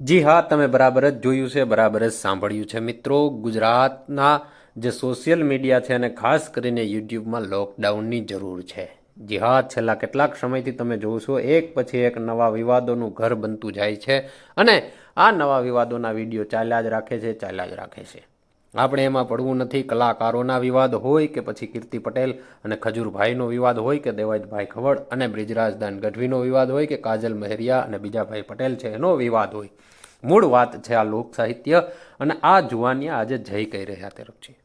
જી હા, તમે બરાબર જ જોયું છે, બરાબર જ સાંભળ્યું છે. મિત્રો, ગુજરાતના જે સોશિયલ મીડિયા છે અને ખાસ કરીને યુટ્યુબમાં લોકડાઉનની જરૂર છે. જી હા, છેલ્લા કેટલાક સમયથી તમે જોવો એક પછી એક નવા વિવાદોનું ઘર બનતું જાય છે અને આ નવા વિવાદોના વીડિયો ચાલ્યા જ રાખે છે, ચાલ્યા જ રાખે છે. આપણે એમાં પડવું નથી. કલાકારોના વિવાદ હોય કે પછી કીર્તિ પટેલ અને ખજૂરભાઈનો વિવાદ હોય કે દેવાયતભાઈ ખવડ અને બ્રિજરાજદાન ગઢવીનો વિવાદ હોય કે કાજલ મહેરિયા અને બીજાભાઈ પટેલ છે, એનો વિવાદ હોય. મૂળ વાત છે આ લોક સાહિત્ય અને આ જુવાનિયા આજે જઈ કઈ રહ્યા તરફ છે.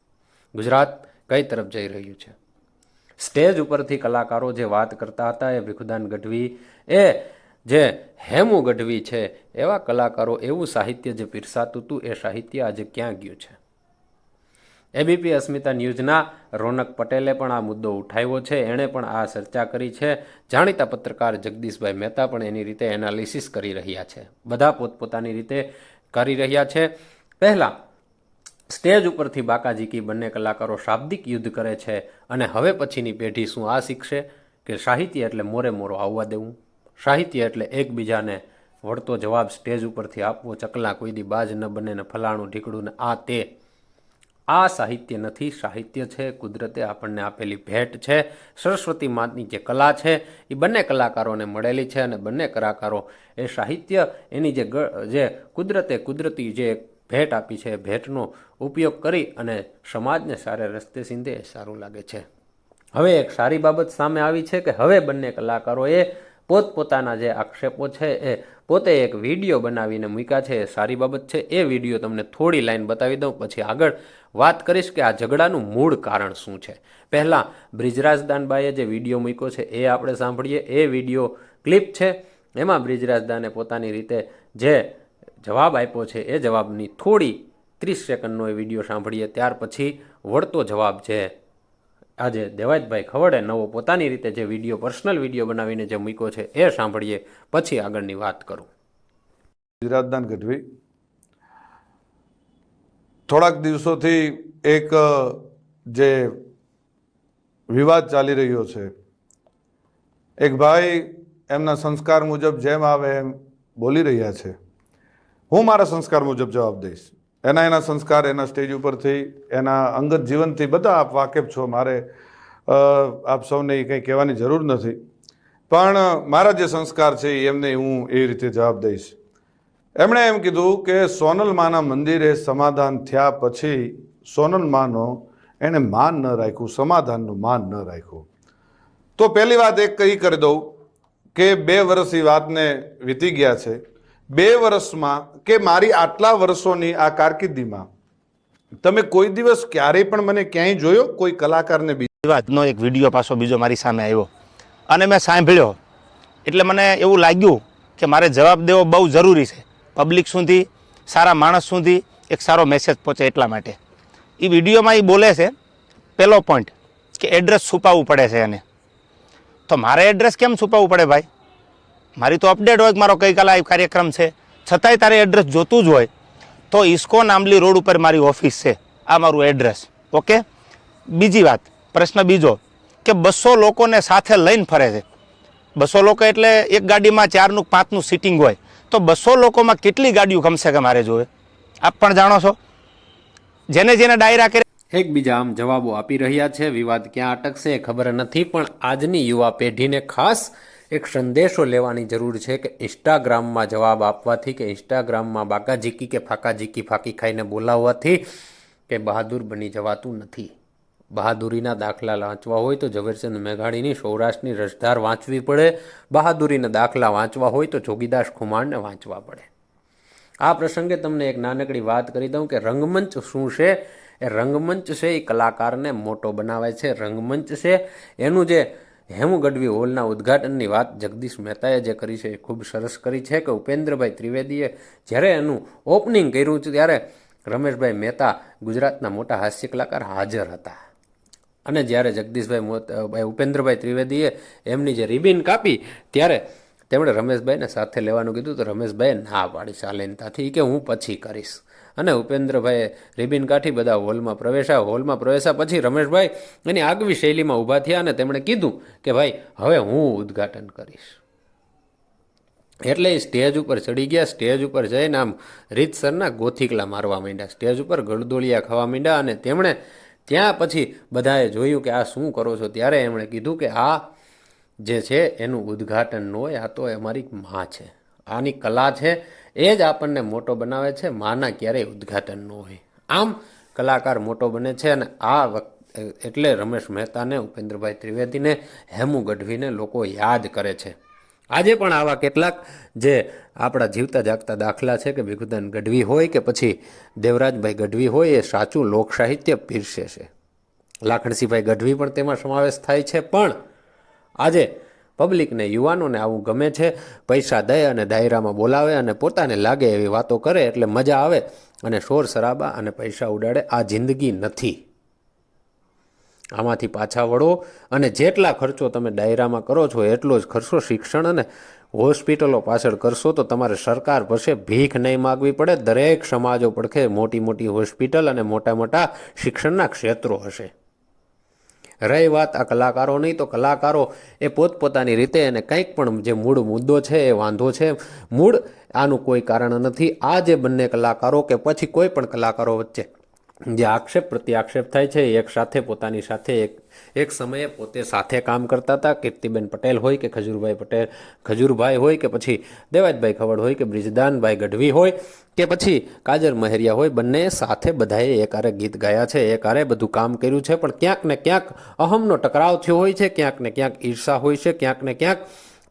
ગુજરાત કઈ તરફ જઈ રહ્યું છે? સ્ટેજ ઉપરથી કલાકારો જે વાત કરતા હતા એ ભીખુદાન ગઢવી, એ જે હેમુ ગઢવી છે, એવા કલાકારો એવું સાહિત્ય જે પીરસાતું હતું એ સાહિત્ય આજે ક્યાં ગયું છે? એબીપી અસ્મિતા ન્યૂઝના રોનક પટેલે પણ આ મુદ્દો ઉઠાવ્યો છે. એણે પણ આ ચર્ચા કરી છે. જાણીતા પત્રકાર જગદીશભાઈ મહેતા પણ એની રીતે એનાલિસિસ કરી રહ્યા છે. બધા પોતપોતાની રીતે કરી રહ્યા છે. પહેલાં, સ્ટેજ ઉપરથી બાકાજીકી બંને કલાકારો શાબ્દિક યુદ્ધ કરે છે અને હવે પછીની પેઢી શું આ શીખશે? કે સાહિત્ય એટલે મોરે મોરો આવવા દેવું? સાહિત્ય એટલે એકબીજાને વળતો જવાબ સ્ટેજ ઉપરથી આપવો, ચકલા કોઈ દી બાજ ન બને ને ફલાણું ઢીકડું ને આ તે. આ સાહિત્ય નથી, સાહિત્ય છે, કુદરતે આપણને આપેલી ભેટ છે, સરસ્વતી માતની જે કલા છે, એ બંને કલાકારોને મળેલી છે અને બંને કલાકારો એ સાહિત્ય, એની જે જે કુદરતે કુદરતી જે ભેટ આપી છે ભેટનો ઉપયોગ કરી અને સમાજને સારે રસ્તે સીંધે સારું લાગે છે. હવે એક સારી બાબત સામે આવી છે કે હવે બંને કલાકારોએ પોતપોતાના જે આક્ષેપો છે એ પોતે એક વીડિયો બનાવીને મૂક્યા છે. એ સારી બાબત છે. એ વીડિયો તમને થોડી લાઈન બતાવી દઉં. પછી આગળ વાત કરીશ કે આ ઝઘડાનું મૂળ કારણ શું છે. પહેલાં બ્રિજરાજ દાનબાઈએ જે વીડિયો મૂક્યો છે એ આપણે સાંભળીએ. એ વીડિયો ક્લિપ છે. એમાં બ્રિજરાજ દાને પોતાની રીતે જે જવાબ આપ્યો છે એ જવાબની થોડી ત્રીસ સેકન્ડનો એ વીડિયો સાંભળીએ. ત્યાર પછી વળતો જવાબ છે આજે દેવાજભાઈ ખવડે નવો પોતાની રીતે જે વીડિયો, પર્સનલ વીડિયો બનાવીને જે મૂક્યો છે એ સાંભળીએ. પછી આગળની વાત કરું. ગુજરાતદાન ગઢવી, થોડાક દિવસોથી એક જે વિવાદ ચાલી રહ્યો છે. એક ભાઈ એમના સંસ્કાર મુજબ જેમ આવે એમ બોલી રહ્યા છે. હું મારા સંસ્કાર મુજબ જવાબ દઈશ. એના એના સંસ્કાર, એના સ્ટેજ ઉપરથી, એના અંગત જીવનથી બધા આપ વાકેફ છો. મારે આપ સૌને કંઈ કહેવાની જરૂર નથી. પણ મારા જે સંસ્કાર છે, એમને હું એ રીતે જવાબ દઈશ. એમણે એમ કીધું કે સોનલમાના મંદિરે સમાધાન થયા પછી સોનલમાનો એણે માન ન રાખ્યું, સમાધાનનું માન ન રાખ્યું. તો પહેલી વાત એક કહી કરી દઉં કે બે વર્ષ એ વાતને વીતી ગયા છે. બે વર્ષમાં કે મારી આટલા વર્ષોની આ કારકિર્દીમાં, તમે કોઈ દિવસ ક્યારેય પણ મને ક્યાંય જોયો? કોઈ કલાકારને બીજી વાતનો એક વીડિયો પાછો બીજો મારી સામે આવ્યો. અને મેં સાંભળ્યો. એટલે મને એવું લાગ્યું કે મારે જવાબ દેવો બહુ જરૂરી છે. પબ્લિક સુધી, સારા માણસ સુધી એક સારો મેસેજ પહોંચે એટલા માટે. એ વિડીયોમાં એ બોલે છે પહેલો પોઈન્ટ કે એડ્રેસ છુપાવવું પડે છે એને. તો મારે એડ્રેસ કેમ છુપાવવું પડે ભાઈ? મારી તો અપડેટ હોય કે મારો ગઈકાલે આ કાર્યક્રમ છે. છતાંય તારે એડ્રેસ જોતું જ હોય, તો ઇસ્કોન આંબલી રોડ ઉપર મારી ઓફિસ છે. આ મારું એડ્રેસ ઓકે બીજી વાત, પ્રશ્ન બીજો, કે બસો લોકોને સાથે લઈને ફરે છે. બસો લોકો એટલે એક ગાડીમાં ચારનું પાંચનું સિટિંગ હોય. તો બસો લોકોમાં કેટલી ગાડીઓ ગમશે કે મારે જોવે? આપ પણ જાણો છો. જેને જેને ડાયરા કરે એકબીજા આમ જવાબો આપી રહ્યા છે. વિવાદ ક્યાં અટકશે ખબર નથી, પણ આજની યુવા પેઢીને ખાસ એક સંદેશો લેવાની જરૂર છે કે ઇન્સ્ટાગ્રામમાં જવાબ આપવાથી કે ઇન્સ્ટાગ્રામમાં બાકાજીકી કે ફાકાજીકી ફાકી ખાઈને બોલાવવાથી કે બહાદુર બની જવાતું નથી. બહાદુરીના દાખલા વાંચવા હોય તો ઝવેરચંદ મેઘાણીની સૌરાષ્ટ્રની રસધાર વાંચવી પડે. બહાદુરીના દાખલા વાંચવા હોય તો જોગીદાસ ખુમાણને વાંચવા પડે. આ પ્રસંગે તમને એક નાનકડી વાત કરી દઉં કે રંગમંચ શું છે? એ રંગમંચ છે એ કલાકારને મોટો બનાવે છે. રંગમંચ છે એનું જે હેમુ ગઢવી હોલના ઉદ્ઘાટનની વાત જગદીશ મહેતાએ જે કરી છે એ ખૂબ સરસ કરી છે કે ઉપેન્દ્રભાઈ ત્રિવેદીએ જ્યારે એનું ઓપનિંગ કર્યું છે ત્યારે રમેશભાઈ મહેતા ગુજરાતના મોટા હાસ્ય કલાકાર હાજર હતા. અને જ્યારે જગદીશભાઈ ઉપેન્દ્રભાઈ ત્રિવેદીએ એમની જે રિબિન કાપી, ત્યારે તેમણે રમેશભાઈને સાથે લેવાનું કીધું તો રમેશભાઈએ ના પાડી શાલીનતાથી કે હું પછી કરીશ. અને ઉપેન્દ્રભાઈએ રિબિન કાઠી બધા હોલમાં પ્રવેશ્યા. હોલમાં પ્રવેશ્યા પછી રમેશભાઈ એની આગવી શૈલીમાં ઊભા થયા અને તેમણે કીધું કે ભાઈ, હવે હું ઉદ્ઘાટન કરીશ. એટલે એ સ્ટેજ ઉપર ચડી ગયા. સ્ટેજ ઉપર જઈને આમ રીતસરના ગોથીકલા મારવા માંડ્યા. સ્ટેજ ઉપર ગળદોળિયા ખાવા માંડ્યા અને તેમણે ત્યાં પછી બધાએ જોયું કે આ શું કરો છો. ત્યારે એમણે કીધું કે આ જે છે એનું ઉદ્ઘાટન ન હોય, આ તો અમારી માં છે. આની કલા છે, એ જ આપણને મોટો બનાવે છે, માના ક્યારેય ઉદ્ઘાટન ન હોય. આમ કલાકાર મોટો બને છે અને આ એટલે રમેશ મહેતાને, ઉપેન્દ્રભાઈ ત્રિવેદીને, હેમુ ગઢવીને લોકો યાદ કરે છે. આજે પણ આવા કેટલાક જે આપણા જીવતા જાગતા દાખલા છે કે ભીખુદાન ગઢવી હોય કે પછી દેવરાજભાઈ ગઢવી હોય, એ સાચું લોકસાહિત્ય પીરસે છે. લાખણસિંહભાઈ ગઢવી પણ તેમાં સમાવેશ થાય છે, પણ આજે પબ્લિકને, યુવાનોને આવું ગમે છે, પૈસા દે અને દાયરામાં બોલાવે અને પોતાને લાગે એવી વાતો કરે એટલે મજા આવે અને શોર શરાબા અને પૈસા ઉડાડે, આ જિંદગી નથી. આમાંથી પાછા વળો અને જેટલા ખર્ચો તમે ડાયરામાં કરો છો, એટલો જ ખર્ચો શિક્ષણ અને હોસ્પિટલો પાછળ કરશો તો તમારે સરકાર પાસે ભીખ નહીં માગવી પડે. દરેક સમાજો પડખે મોટી મોટી હોસ્પિટલ અને મોટા મોટા શિક્ષણના ક્ષેત્રો હશે. રહી વાત આ કલાકારોની તો કલાકારો એ પોતપોતાની રીતે અને કંઈક પણ જે મૂળ મુદ્દો છે એ વાંધો છે. મૂળ આનું કોઈ કારણ નથી. આ જે બંને કલાકારો કે પછી કોઈ પણ કલાકારો વચ્ચે જે આક્ષેપ પ્રત્યાક્ષેપ થાય છે, એક સાથે પોતાની સાથે એક એક સમયે પોતે સાથે કામ કરતા હતા. કીર્તિબેન પટેલ હોય કે ખજૂરભાઈ પટેલ, ખજૂરભાઈ હોય કે પછી દેવાજભાઈ ખવડ હોય કે બ્રિજદાનભાઈ ગઢવી હોય કે પછી કાજર મહેરિયા હોય, બંને સાથે બધાએ એકારે ગીત ગાયા છે, એકારે બધું કામ કર્યું છે. પણ ક્યાંક ને ક્યાંક અહમનો ટકરાવ થયો હોય છે, ક્યાંક ને ક્યાંક ઈર્ષા હોય છે, ક્યાંક ને ક્યાંક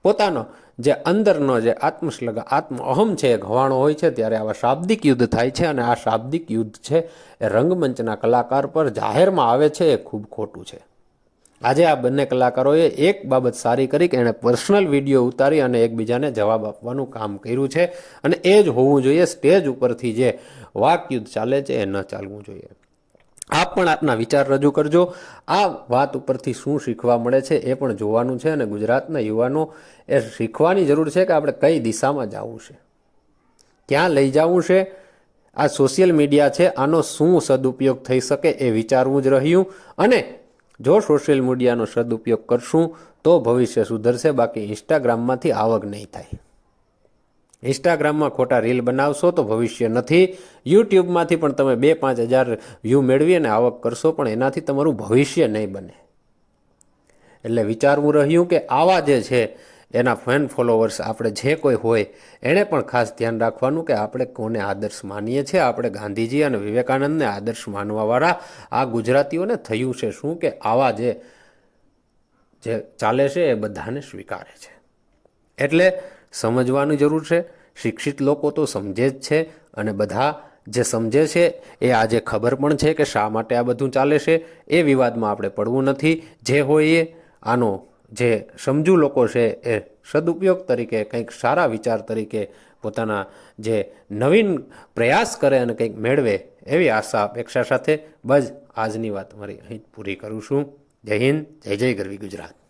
પોતાનો જે અંદરનો જે આત્મશ્લગ, આત્મ અહમ છે એ ઘવાણો હોય છે, ત્યારે આવા શાબ્દિક યુદ્ધ થાય છે અને આ શાબ્દિક યુદ્ધ છે એ રંગમંચના કલાકાર પર જાહેરમાં આવે છે, એ ખૂબ ખોટું છે. આજે આ બંને કલાકારોએ એક બાબત સારી કરી કે એણે પર્સનલ વીડિયો ઉતારી અને એકબીજાને જવાબ આપવાનું કામ કર્યું છે અને એ જ હોવું જોઈએ, સ્ટેજ ઉપરથી જે વાકયુદ્ધ ચાલે છે, એ ન ચાલવું જોઈએ. આપ પણ આપના વિચાર રજૂ કરજો. આ વાત ઉપરથી શું શીખવા મળે છે એ પણ જોવાનું છે અને ગુજરાતના યુવાનો એ શીખવાની જરૂર છે કે આપણે કઈ દિશામાં જવું છે. ક્યાં લઈ જવું છે? આ સોશિયલ મીડિયા છે. આનો શું સદુપયોગ થઈ શકે એ વિચારવું જ રહ્યું. અને જો સોશિયલ મીડિયાનો સદુપયોગ કરશું તો ભવિષ્ય સુધરશે. બાકી ઇન્સ્ટાગ્રામમાંથી આવક નહીં થાય. ઇન્સ્ટાગ્રામમાં ખોટા રીલ બનાવશો તો ભવિષ્ય નથી. યુટ્યુબમાંથી પણ તમે બે પાંચ હજાર વ્યૂ મેળવી અને આવક કરશો પણ એનાથી તમારું ભવિષ્ય નહીં બને. એટલે વિચારવું રહ્યું કે આવા જે છે, એના ફેન ફોલોવર્સ આપણે જે કોઈ હોય, એણે પણ ખાસ ધ્યાન રાખવાનું કે આપણે કોને આદર્શ માનીએ છીએ? આપણે ગાંધીજી અને વિવેકાનંદને આદર્શ માનવાવાળા આ ગુજરાતીઓને થયું છે શું કે આવા જે જે ચાલે છે એ બધાને સ્વીકારે છે? એટલે સમજવાની જરૂર છે. શિક્ષિત લોકો તો સમજે જ છે અને બધા જે સમજે છે એ આજે ખબર પણ છે કે શા માટે આ બધું ચાલે છે. એ વિવાદમાં આપણે પડવું નથી. જે હોય એ આનો જે સમજુ લોકો છે એ સદુપયોગ તરીકે, કંઈક સારા વિચાર તરીકે પોતાના જે નવીન પ્રયાસ કરે અને કંઈક મેળવે એવી આશા, અપેક્ષા સાથે બસ આજની વાત મારી અહીં પૂરી કરું છું. જય હિન્દ, જય જય ગરવી ગુજરાત.